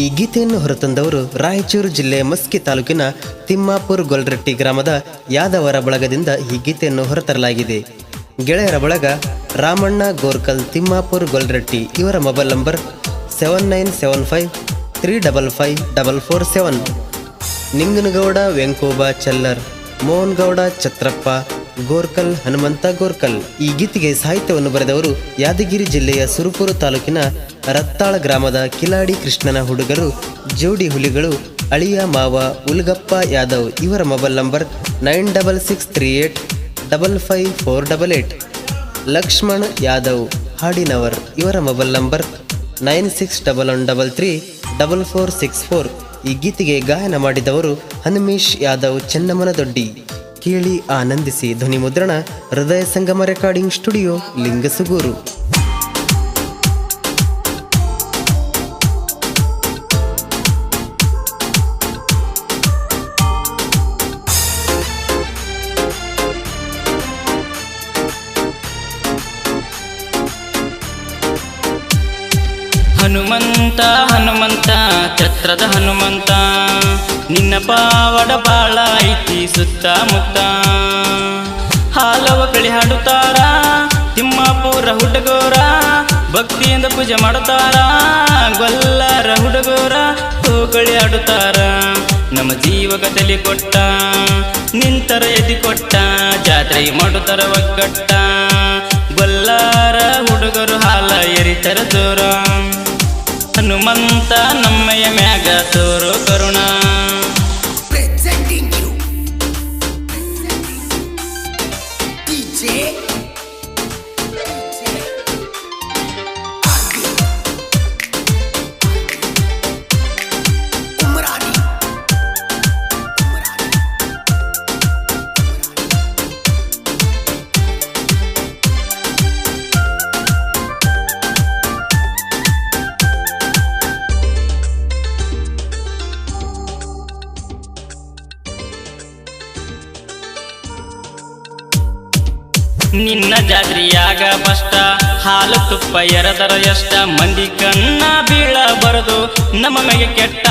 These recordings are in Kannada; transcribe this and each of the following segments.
ಈ ಗೀತೆಯನ್ನು ಹೊರತಂದವರು ರಾಯಚೂರು ಜಿಲ್ಲೆ ಮಸ್ಕಿ ತಾಲೂಕಿನ ತಿಮ್ಮಾಪುರ್ ಗೊಲ್ರಟ್ಟಿ ಗ್ರಾಮದ ಯಾದವರ ಬಳಗದಿಂದ ಈ ಗೀತೆಯನ್ನು ಹೊರತರಲಾಗಿದೆ. ಗೆಳೆಯರ ಬಳಗ ರಾಮಣ್ಣ ಗೋರ್ಕಲ್ ತಿಮ್ಮಾಪುರ್ ಗೊಲ್ರಟ್ಟಿ ಇವರ mobile number seven nine seven five three double five double four seven. Ninganagouda Venkoba Challar, Mohangouda Chatrappa Gorkal, Hanumantha Gorkal. ಈ ಗೀತೆಗೆ ಸಾಹಿತ್ಯವನ್ನು ಬರೆದವರು ಯಾದಗಿರಿ ಜಿಲ್ಲೆಯ ಸುರುಪುರು ತಾಲೂಕಿನ ರತ್ತಾಳ ಗ್ರಾಮದ ಕಿಲಾಡಿ ಕೃಷ್ಣನ ಹುಡುಗರು ಜೋಡಿ ಹುಲಿಗಳು, ಅಳಿಯ ಮಾವ ಉಲ್ಗಪ್ಪ ಯಾದವ್ ಇವರ mobile number nine double six three eight double five four double eight. Lakshman Yadav ಹಾಡಿನವರ್ ಇವರ mobile number nine six double one double three double four six four. ಈ ಗೀತೆಗೆ ಗಾಯನ ಮಾಡಿದವರು ಹನುಮೇಶ್ ಯಾದವ್, ಚೆನ್ನಮ್ಮನದೊಡ್ಡಿ. ಕೇಳಿ ಆನಂದಿಸಿ ಧ್ವನಿ ಮುದ್ರಣ ಹೃದಯ ಸಂಗಮ ರೆಕಾರ್ಡಿಂಗ್ ಸ್ಟುಡಿಯೋ ಲಿಂಗಸುಗೂರು. ಹನುಮಂತ ಹನುಮಂತ, ಛತ್ರದ ಹನುಮಂತ. ನಿನ್ನ ಪಾವಡ ಬಾಳ ಐತಿ ಸುತ್ತಮುತ್ತ. ಹಾಲವ ಕಳಿ ಹಾಡುತ್ತಾರ, ತಿಮ್ಮಾಪುರ ಹುಡುಗೋರ, ಭಕ್ತಿಯಿಂದ ಪೂಜೆ ಮಾಡುತ್ತಾರ. ಗೊಲ್ಲರ ಹುಡುಗೋರ, ಹೂಗಳಿ ಆಡುತ್ತಾರ ನಮ್ಮ ತಲೆ ಕೊಟ್ಟ, ನಿಂತರ ಎದಿ ಕೊಟ್ಟ, ಜಾತ್ರೆ ಮಾಡುತ್ತಾರ ಒಗ್ಗಟ್ಟ. ಗೊಲ್ಲಾರ ಹುಡುಗರು ಹಾಲ ಎರಿತರ ಜೋರ ಹನುಮಂತ ನಮ್ಮಯ ಮ್ಯಾಗ ನಿನ್ನ ಜಾತ್ರಿಯಾಗ ಬಷ್ಟ ಹಾಲು ತುಪ್ಪ ಎರದರ ಎಷ್ಟ ಮಂದಿ ಕಣ್ಣ ಬೀಳ ಬರದು ನಮ್ಮ ಮೆಗೆ ಕೆಟ್ಟ.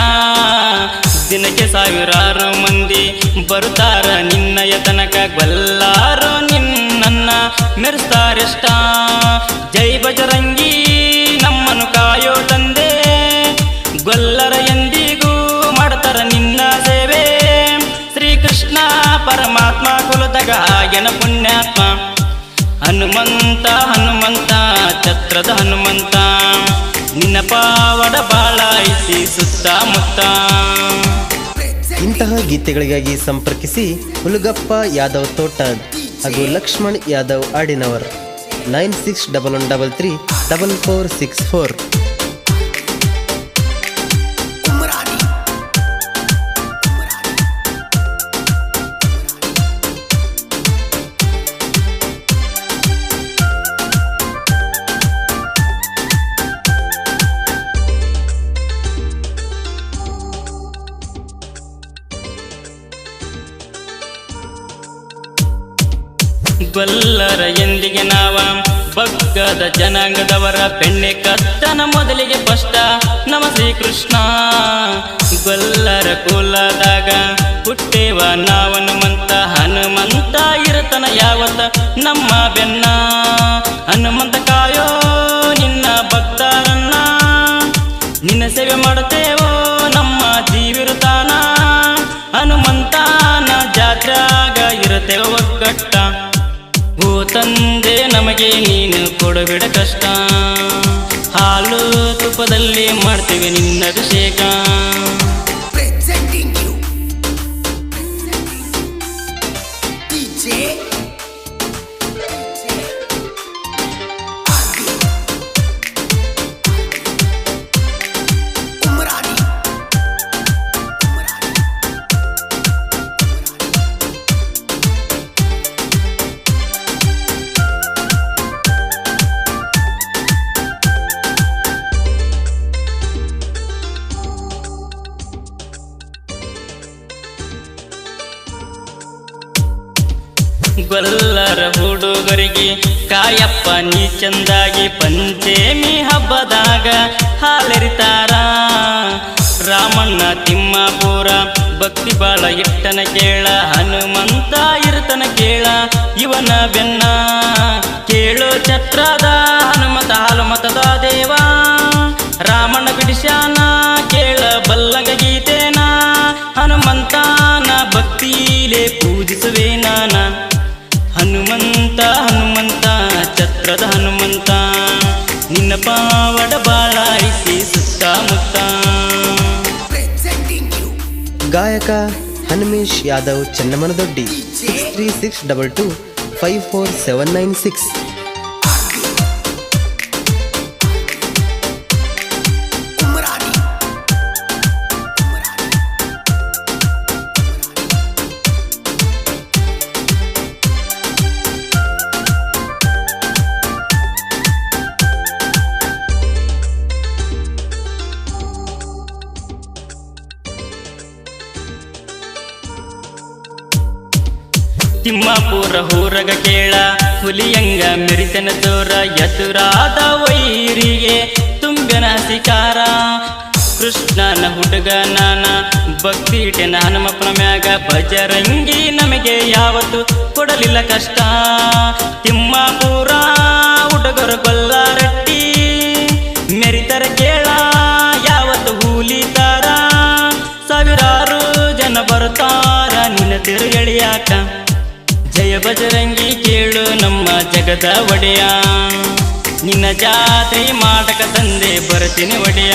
ದಿನಕ್ಕೆ ಸಾವಿರಾರು ಮಂದಿ ಬರುತ್ತಾರ, ನಿನ್ನಯ ತನಕ ಗೊಲ್ಲಾರು ನಿನ್ನನ್ನ ಮೆರೆಸ್ತಾರೆಷ್ಟ. ಜೈ ಬಜರಂಗಿ, ನಮ್ಮನ್ನು ಕಾಯೋ ತಂದೆ. ಗೊಲ್ಲರ ಎಂದಿಗೂ ಮಾಡ್ತಾರ ನಿನ್ನ ಸೇವೆ. ಶ್ರೀಕೃಷ್ಣ ಪರಮಾತ್ಮ ಕುಲದಾಗ ಪುಣ್ಯಾತ್ಮ ಹನುಮಂತ ಹನುಮಂತ, ಛತ್ರದ ಹನುಮಂತ. ನಿನ್ನ ಪಾವಡ ಬಾಳಾಯಿಸಿ ಸುತ್ತಮುತ್ತ. ಇಂತಹ ಗೀತೆಗಳಿಗಾಗಿ ಸಂಪರ್ಕಿಸಿ ಹುಲುಗಪ್ಪ ಯಾದವ್ ತೋಟದ್ ಹಾಗೂ Lakshman Yadav ಆಡಿನವರ್ nine six double one double three double four six four. ಗೊಲ್ಲರ ಎಂದಿಗೆ ನಾವ? ಬಗ್ಗದ ಜನಾಂಗದವರ ಬೆಣ್ಣೆ ಕಷ್ಟನ ಮೊದಲಿಗೆ ಕಷ್ಟ. ನಮ ಶ್ರೀಕೃಷ್ಣ ಗೊಲ್ಲರ ಕುಲದಾಗ ಹುಟ್ಟೇವ ನಾವ ಹನುಮಂತ ಹನುಮಂತ ಇರತನ ಯಾವತ್ತ? ನಮ್ಮ ಬೆನ್ನ ಹನುಮಂತ ಕಾಯೋ ಕೊಡಬೇಡ ಕಷ್ಟ. ಹಾಲು ತುಪ್ಪದಲ್ಲಿ ಮಾಡ್ತೀವಿ ನಿನ್ನ ಅಭಿಷೇಕ ಗೊಲ್ಲರ ಹುಡುಗರಿಗೆ ಕಾಯಪ್ಪ ನೀ ಚಂದಾಗಿ ಪಂಚೇಮಿ ಹಬ್ಬದಾಗ ಹಾಲೆರಿತಾರ. ರಾಮಣ್ಣ ತಿಮ್ಮಾಪುರ, ಭಕ್ತಿ ಬಾಳ ಇಟ್ಟನ ಕೇಳ, ಹನುಮಂತ ಇರ್ತನ ಕೇಳ, ಇವನ ಬೆನ್ನ. ಛತ್ರದ ಹನುಮಂತ. ನಿನ್ನ ಪಾವಡ ಬಾಳ ಐತಿ ಸುತ್ತಮುತ್ತ ಗಾಯಕ Hanumesh Yadav Chennamanadoddi six three six double two five four seven nine six. Timmapura ಹೋರಗ ಕೇಳ, ಹುಲಿಯಂಗ ಮೆರಿತನ ತೋರ ಎದುರಾದ ವೈರಿಗೆ ತುಂಬಿನ ಸಿಕಾರ. ಕೃಷ್ಣನ ಹುಡುಗ ನಾನ ಭಕ್ತಿ ಇಟ್ಟೆನ ಹನುಮಪ್ಪನ ಮ್ಯಾಗ ಬಜರಂಗಿ ನಮಗೆ ಯಾವತ್ತು ಕೊಡಲಿಲ್ಲ ಕಷ್ಟ. ತಿಮ್ಮಾಪುರ ಹುಡುಗರು ಕೊಲ್ಲಾರಟ್ಟಿ ಮೆರಿತರ ಕೇಳ, ಯಾವತ್ತು ಹೂಲಿತಾರ ಸಾವಿರಾರು ಜನ ಬರ್ತಾರ ನಿನ್ನ ತಿರುಗಳಿಯಾಕ ಬಜರಂಗಿ ಕೇಳು ನಮ್ಮ ಜಗದ ಒಡೆಯ. ನಿನ್ನ ಜಾತ್ರೆ ಮಾಡಕ ತಂದೆ ಬರ್ತೀನಿ ಒಡೆಯ.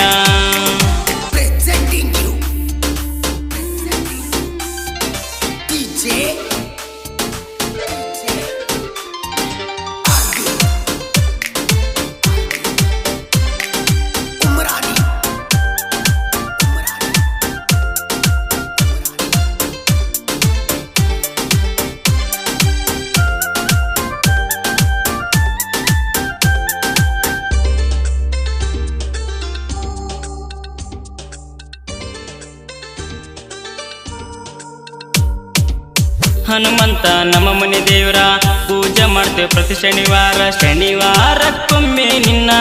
ಹನುಮಂತ ನಮ್ಮ ಮನೆ ದೇವರ ಪೂಜೆ ಮಾಡ್ತೇವೆ. ಪ್ರತಿ ಶನಿವಾರ, ಶನಿವಾರಕ್ಕೊಮ್ಮೆ ನಿನ್ನ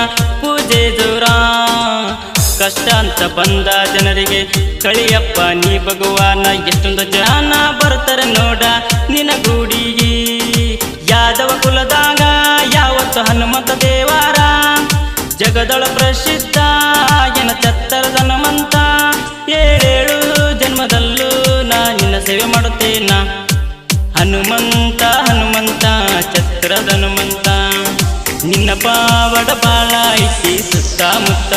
ಪೂಜೆ ದೂರ ಕಷ್ಟ ಅಂತ ಬಂದ ಜನರಿಗೆ, ಕಳಿಯಪ್ಪ, ನೀ ಭಗವಾನ, ಎಷ್ಟೊಂದು ಜನ ಬರ್ತಾರೆ ನೋಡ ನಿನ್ನ ಗೂಡಿಗೆ ಯಾದವ ಕುಲದಾಗ ಯಾವತ್ತು ಹನುಮಂತ ದೇವಾರ? ಜಗದೊಳ ಹನುಮಂತ ಹನುಮಂತ ಛತ್ರದ ಹನುಮಂತ. ನಿನ್ನ ಪಾವಡ ಬಾಳ ಐತಿ ಸುತ್ತಮುತ್ತ.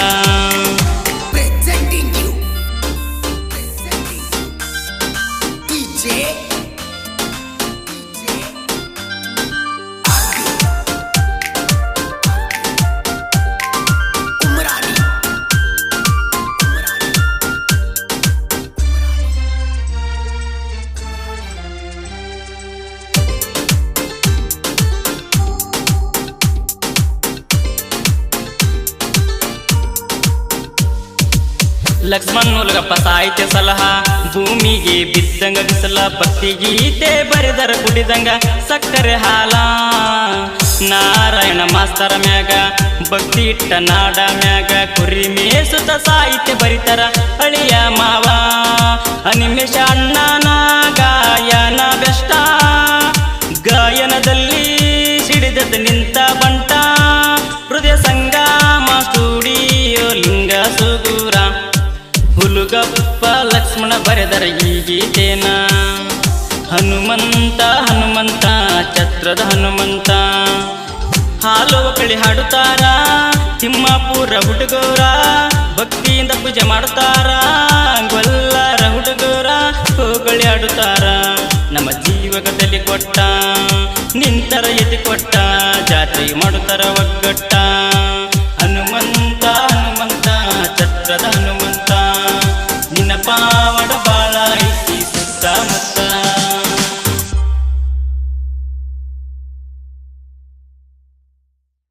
ಲಕ್ಷ್ಮಣ್ ಮೂಲಗಪ್ಪ ಸಾಹಿತ್ಯ ಸಲಹಾ. ಭೂಮಿಗೆ ಬಿದ್ದಂಗ ಬಿಸಲ, ಭಕ್ತಿ ಗೀತೆ ಬರೆದರ ಕುಡಿದಂಗ ಸಕ್ಕರೆ ಹಾಲ. ನಾರಾಯಣ ಮಾಸ್ತರ ಮ್ಯಾಗ ಭಕ್ತಿ ಇಟ್ಟ ನಾಡ ಮ್ಯಾಗ ಕುರಿ ಮೇಸುತ್ತ ಸಾಹಿತ್ಯ ಬರಿತರ ಅಳಿಯ ಮಾವ. ಬರೆದರ ಈ ಗೀತೇನ. ಹನುಮಂತ ಹನುಮಂತ, ಛತ್ರದ ಹನುಮಂತ. ಹಾಲು ಕಳಿ ಹಾಡುತ್ತಾರ, ತಿಮ್ಮಾಪುರ ಹುಡುಗೋರ. ಭಕ್ತಿಯಿಂದ ಪೂಜೆ ಮಾಡುತ್ತಾರ ಗೊಲ್ಲರ ಹುಡುಗರ. ಹೋಗಳಿ ಆಡುತ್ತಾರ ನಮ್ಮ ಜೀವಕದಲ್ಲಿ ಕೊಟ್ಟ, ನಿಂತರ ಎದ್ದು ಕೊಟ್ಟ ಜಾತ್ರೆ ಮಾಡುತ್ತಾರ